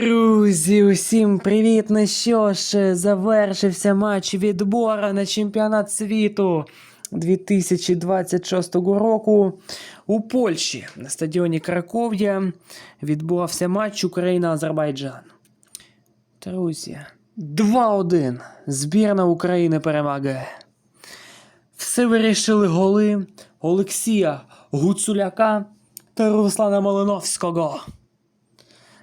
Друзі, усім привіт! Ну що ж, завершився матч відбору на чемпіонат світу 2026 року у Польщі на стадіоні Краков'я відбувався матч Україна-Азербайджан. Друзі, 2-1. Збірна України перемагає. Все вирішили голи Олексія Гуцуляка та Руслана Малиновського.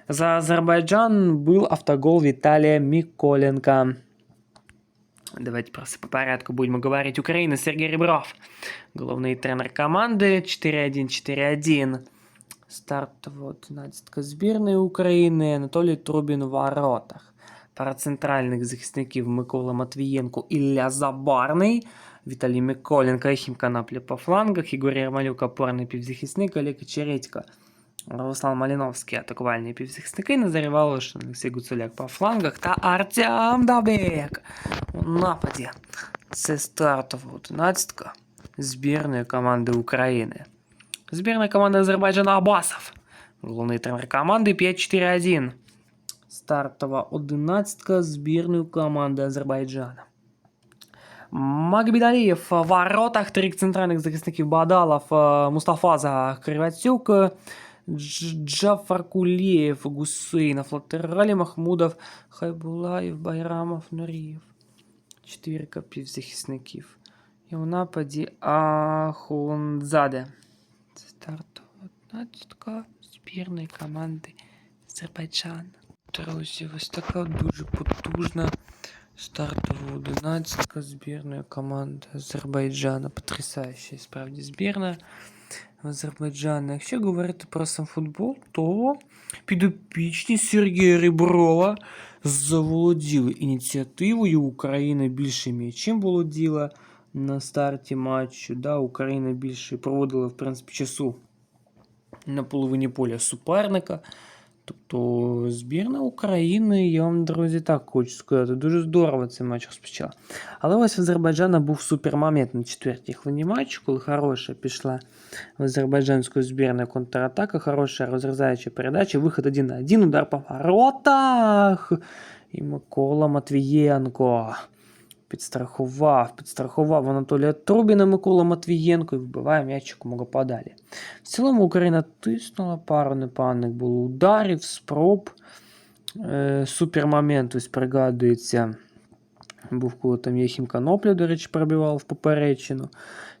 За Азербайджан был автогол Виталия Миколенко. Давайте просто по порядку будем говорить. Украина Сергей Ребров. Главный тренер команды 4-1, 4-1. Стартова 11 збірної України Анатолій Трубін у воротах. Пара центральних захисників Микола Матвієнко, Ілля Забарний, Віталій Миколенко і Хімканапля по флангах, Ігор Ярмалюк, опорний півзахисник, Олег Чередько. Руслан Маліновський атакувальні півзахисники, Назарій Волошин, Олексій Гуцуляк по флангах та Артем Дабек у нападі. Це стартова одинадцятка збірної команди України. Збірна команда Азербайджана Абасов. Головний тренер команди 5-4-1. Стартова одинадцятка збірної команди Азербайджана. Магбідалієв в воротах, трик центральних захисників Бадалов, е, Мустафаза Кривацюк, Дж- Гусейнов, латералі Махмудов, Хайбулаєв, Байрамов, Нурієв. Четвірка півзахисників. І у нападі Ахунзаде. Стартова одинадцятка збірної команди Азербайджан. Друзі, ось така дуже потужна стартова одинадцятка збірної команди Азербайджана. Потрясаюча справді збірна Азербайджана. Якщо говорити про сам футбол, то підопічні Сергія Реброва заволоділи ініціативою. Україна більше м'ячем володіла на старті матчу. Да, Україна більше проводила, в принципі, часу на половині поля суперника. Тобто збірна України, я вам, друзі, так хочу сказати, дуже здорово цей матч розпочала. Але ось в Азербайджана був супермомент на четвертій хвилині матчу, коли хороша пішла в азербайджанську збірну контратака, хороша розрізаюча передача, виход один на один, удар по воротах. І Микола Матвієнко підстрахував, підстрахував Анатолія Трубіна Микола Матвієнко і вбиває м'ячик мого подалі. В цілому Україна тиснула, пару непоганих було ударів, спроб. Е, супермомент ось пригадується. Був коли там Єхім Канопля, до речі, пробивав в поперечину.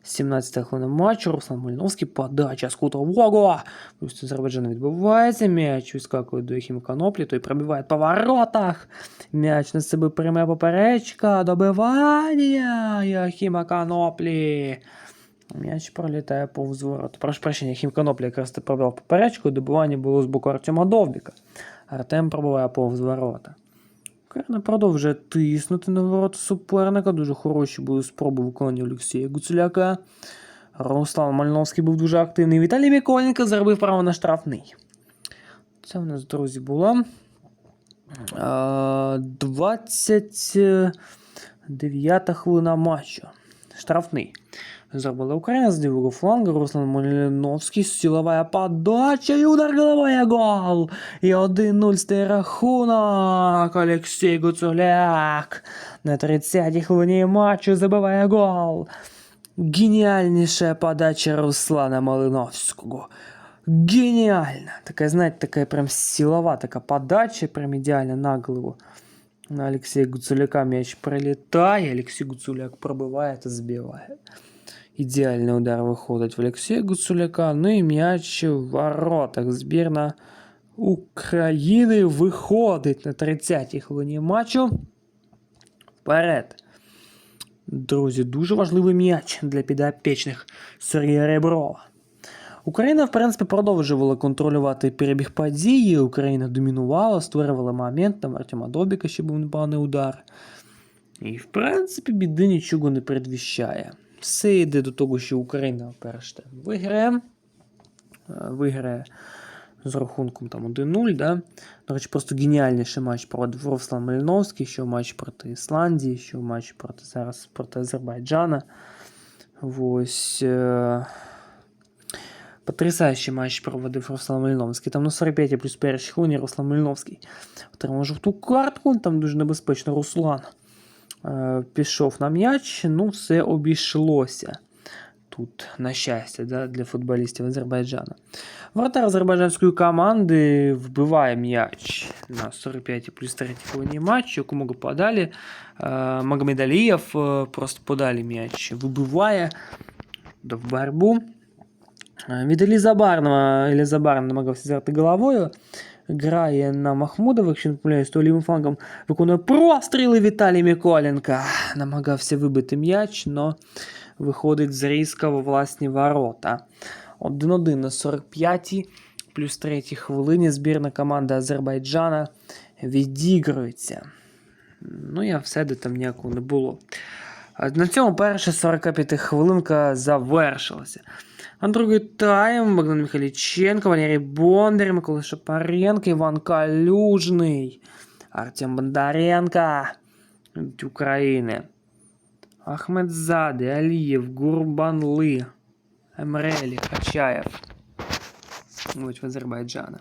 17 хвилина матчу, Руслан Мальновський, подача з кутового. Ось Азербайджан відбувається, м'яч вискакує до Єхіма Каноплі, той пробиває по воротах. М'яч на себе пряме поперечка, добивання Єхіма Каноплі. М'яч пролітає повз ворот. Прошу прощення, Хім Каноплі якраз ти пробив поперечку, добивання було з боку Артема Довбіка. Артем пробиває повз ворота. Україна продовжує тиснути на ворота суперника. Дуже хороші були спроби виконання Олексія Гуцуляка. Руслан Мальновський був дуже активний. Віталій Миколенко заробив право на штрафний. Це в нас, друзі, було. А, 29 хвилина матчу. Штрафний. Зробила Україна з лівого флангу. Руслан Малиновський. Силова подача і удар головою гол. І 1-0 стає рахунок. Олексій Гуцуляк. На 30-й хвилині матчу забиває гол. Геніальніша подача Руслана Малиновського. Геніальна. Така, знаєте, така прям силова така подача, прям ідеально на голову. На Алексея Гуцуляка мяч прилетає, Алексей Гуцуляк пробиває та збиває. Ідеальний удар виходить в Олексія Гуцуляка. Ну і м'яч в воротах. Збірна України виходить на 30-й хвилині матчу. Вперед. Друзі, дуже важливий м'яч для підопічних Сергія Реброва. Україна, в принципі, продовжувала контролювати перебіг події. Україна домінувала, створювала момент. Там Артема Добіка ще був непоганий удар. І, в принципі, біди нічого не передвіщає. Все йде до того, що Україна перш виграє. Е, Виграє з рахунком там 1-0. Да? До речі, просто геніальніший матч проводив Руслан Мальновський, що матч проти Ісландії, що матч проти зараз проти Азербайджана. Ось. е, Потрясаючий матч проводив Руслан Маліновський. Там на 45 плюс першій хвилині Руслан Маліновський отримав жовту картку. Там дуже небезпечно Руслан пішов на м'яч. Ну, все обійшлося. Тут, на щастя, да, для футболістів Азербайджану. Вратар азербайджанської команди вбиває м'яч на 45 плюс 3 хвилині матчу. Кому подалі. Е, Магомедалієв е, просто подалі м'яч вибиває да, в борьбу. Е, Від Ілі Забарного, Ілі Забар намагався зіграти головою. Грає на Махмудова, якщо не помиляюсь, то лівим флангом виконує простріли Віталій Миколенко. Намагався вибити м'яч, но виходить зрізка во власні ворота. 1-1 на 45-й, плюс 3 хвилині збірна команда Азербайджана відігрується. Ну, я все де там ніякого не було. На цьому перша 45 хвилинка завершилася. А другий тайм Богдан Михайліченко, Валерій Бондар, Микола Шапаренко, Іван Калюжний, Артем Бондаренко від України. Ахмедзаде, Алієв, Гурбанли, Емрелі, Хачаєв. Ось в Азербайджана.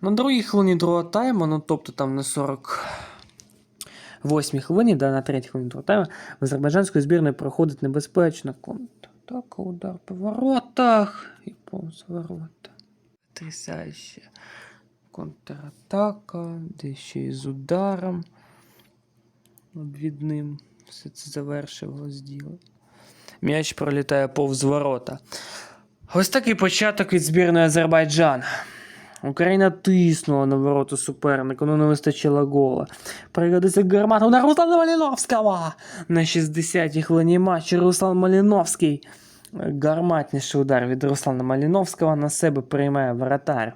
На другій хвилині другого тайму, ну тобто там на 48 хвилині, да, на третій хвилині другого тайму, в азербайджанської збірної проходить небезпечно контратака, удар по воротах і повз ворота. Потрясающе. Контратака, де ще й з ударом обвідним. Все це завершилось діло. М'яч пролітає повз ворота. Ось такий початок від збірної Азербайджана. Україна тиснула на ворота суперника, ну не вистачило гола. Пригодиться гармата удар Руслана Маліновського! На 60-й хвилині матчу Руслан Маліновський. Гарматніший удар від Руслана Маліновського на себе приймає воротар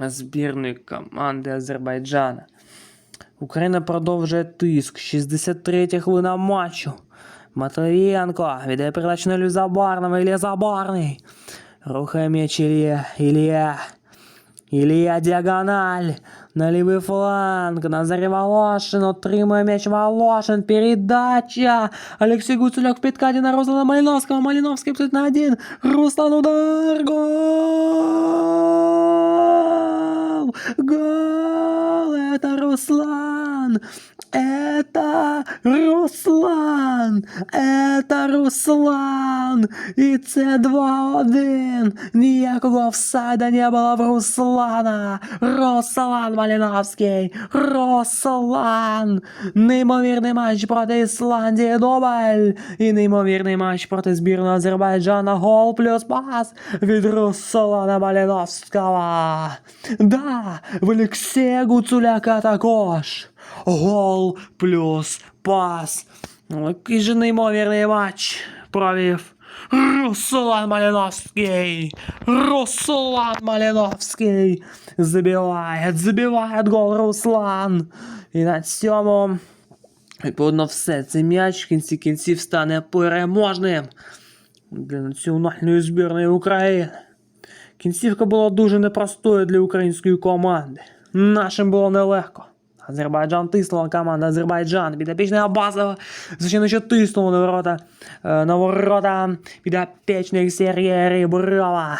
збірної команди Азербайджана. Україна продовжує тиск. 63 хвилина матчу. Матвієнко віддає передачу на. Ілля Забарний. Рухає м'яч Ілля. Ілля. Ілля діагональ. На лівий фланг. Назарі Волошин. Отримує м'яч Волошин. Передача. Олексій Гуцуляк в підкаті на Руслана Маліновського. Маліновський 5 на 1. Руслан удар. Гол! Гол! Это Руслан! Это Руслан! Это Руслан! І це 2-1! Ніякого офсайда не було в Руслана! Руслан Маліновський! Руслан! Неймовірний матч проти Ісландії Дубль! І неймовірний матч проти збірної Азербайджана Гол плюс пас від Руслана Маліновського! Да, в Олексія Гуцуляка також! Гол плюс пас. Ну, Який же неймовірний матч провів Руслан Малиновский. Руслан Малиновский забиває, забиває гол Руслан. І на цьому відповідно все. Цей м'яч в кінці кінців стане переможним для національної збірної України. Кінцівка була дуже непростою для української команди. Нашим було нелегко. Азербайджан тиснула команда Азербайджан. Підопічний Абазова. Звичайно, що тиснула на ворота. е, На ворота підопічних Сергія Ріброва.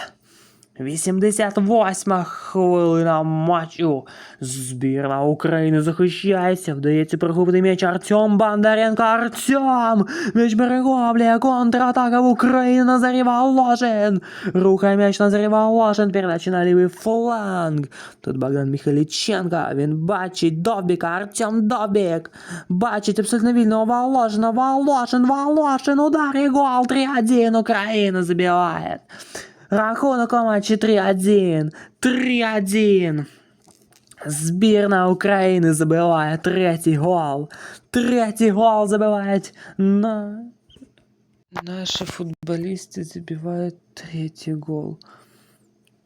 88 хвилина матчу. Збірна України захищається. Вдається прихопити м'яч Артем Бондаренко. Артем! М'яч перехоплює. Контратака в Україну. Назарі Волошин. Рухає м'яч Назарі Волошин. Передача на лівий фланг. Тут Богдан Михайліченко. Він бачить Довбіка. Артем Довбік. Бачить абсолютно вільного Волошина. Волошин, Волошин. Удар і гол. 3-1. Україна забиває. Рахунок у матчі 3-1. 3-1. Збірна України забиває третій гол. Третій гол забивають на... Наши футболисты забивают третий гол.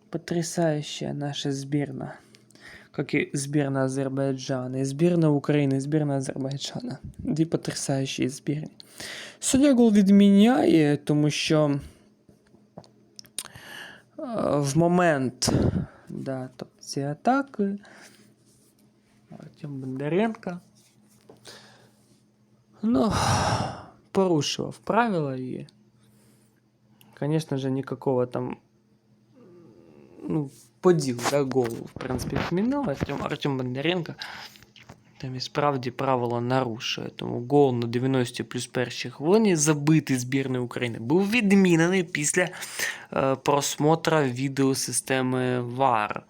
Потрясающая наша сборная. Как и сборная Азербайджана, и сборная Украины, и сборная Азербайджана. Дві потрясаючі збірні. Сьогодні гол відміняє, тому що е, в момент да, тобто ці атаки Артем Бондаренко ну, порушував правила і Конечно же, никакого там ну, поділ, да, голу, в принципі, відмінив Артем, Артем Бондаренко. Там і справді правило нарушує. Тому гол на 90 плюс першій хвилині забитий збірної України був відмінений після е, просмотра відеосистеми VAR.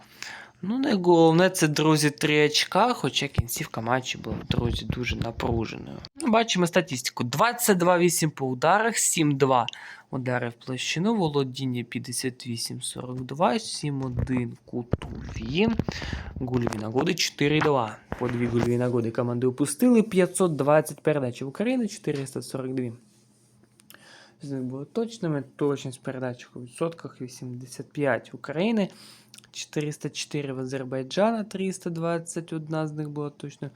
Ну, найголовне, це, друзі, 3 очка, хоча кінцівка матчу була, друзі, дуже напруженою. Ну, Бачимо статистику: 22-8 по ударах, 7-2 удари в площину, володіння 58-42, 7-1 кутові. Гольові нагоди 4-2. По дві гольові нагоди команди опустили, 520 передач в України, 442. З них були точними, точність передач у відсотках 85 України, 404 в Азербайджана, 321 з них була точно.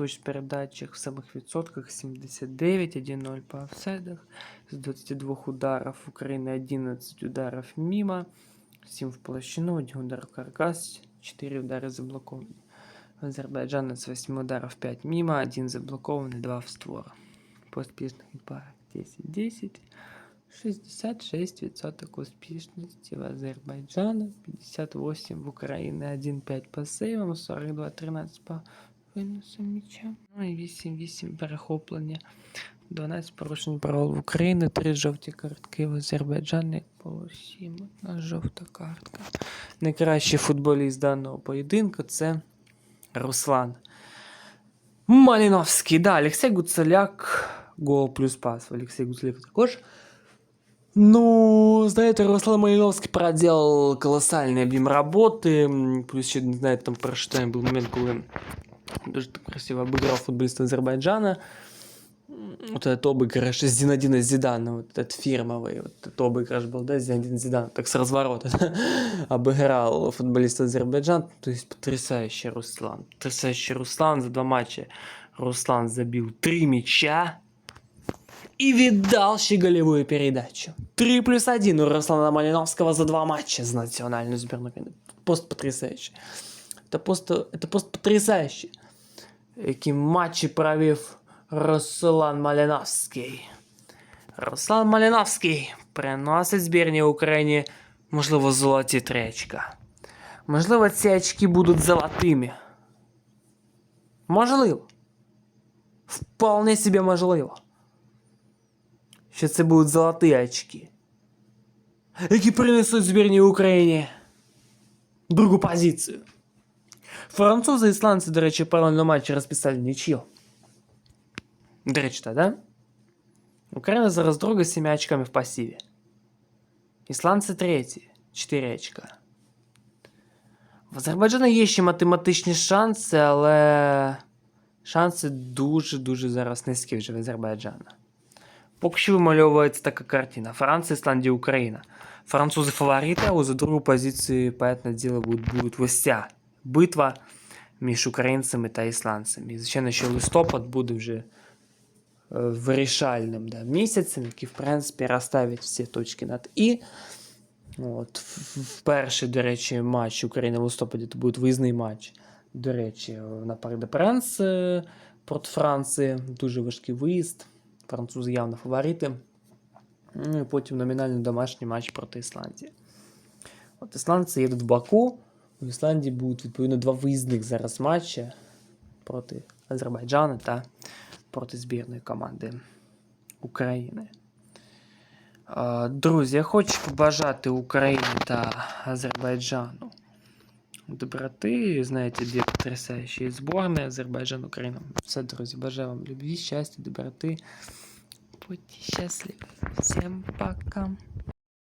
Точність передач в самих відсотках 79, 1-0 по офсайдах. З 22 ударов України 11 ударов мимо, 7 в площину, 1 удар в каркас, 4 удара заблоковані. Азербайджана з 8 ударов 5 мимо, 1 заблокований, 2 в створ. По успішних парах 10-10. 66% успішності в Азербайджана, 58 в Україні, 1-5 по сейвам, 42-13 по виносу м'яча. Ну і 8-8 перехоплення. 12 порушень правил в Україні, 3 жовті картки в Азербайджані, було 7. Одна жовта картка. Найкращий футболіст даного поєдинку це Руслан Маліновський. Да, Олексій Гуцеляк, гол плюс пас. Олексій Гуцеляк також. Ну, знаєте, Руслан Малиновський проделал колоссальний об'єм роботи. Плюс ще, не знаю, там тайм був момент, коли дуже красиво обыграл футболиста Азербайджана. Вот этот обыгрыш Зинадина Зидана, вот этот фирмовый, вот этот обыгрыш был, да, Зинадин Зидан, так с разворота обыграл футболиста Азербайджан. То есть потрясающий Руслан. Потрясающий Руслан за два матча. Руслан забил три мяча и віддал ще голевую передачу. 3 плюс 1 у Руслана Малиновского за два матча за национальную сборную. Просто потрясающе. Это просто, это просто потрясающе Які матчі провів Руслан Малиновський. Руслан Малиновський приносить збірній Україні, можливо, золоті три очка. Можливо, ці очки будуть золотими. Можливо. Вполне себе можливо. Що це будуть золоті очки. Які принесуть збірній Україні другу позицію. Французи і ісландці, до речі, паралельно матчі розписали нічию. До речі, та, да? Україна зараз друга з 7 очками в пасиві. Ісландці треті, 4 очка. В Азербайджана є ще математичні шанси, але шанси дуже-дуже зараз низькі вже в Азербайджана. Поки що вимальовується така картина. Франція, Ісландія, Україна. Французи фаворити, а за другу позицію, понятне діло, буде, буде ось ця Битва між українцями та ісландцями. Звичайно, що листопад буде вже е, вирішальним да, місяцем, який, в принципі, розставить всі точки над І. От, в- в перший, до речі, матч України в листопаді то буде виїзний матч. До речі, на Парк де Пренс е, проти Франції. Дуже важкий виїзд. Французи явно фаворити. Ну і потім номінальний домашній матч проти Ісландії. От ісландці їдуть в Баку. У Ісландії будуть відповідно два виїзних зараз матчі проти Азербайджану та проти збірної команди України. Друзі, я хочу побажати Україні та Азербайджану доброти. Знаєте, дві потрясающие зборні Азербайджан, Україна. Все, друзі, бажаю вам любви, щастя, доброти. Будьте счастливы. Всем пока.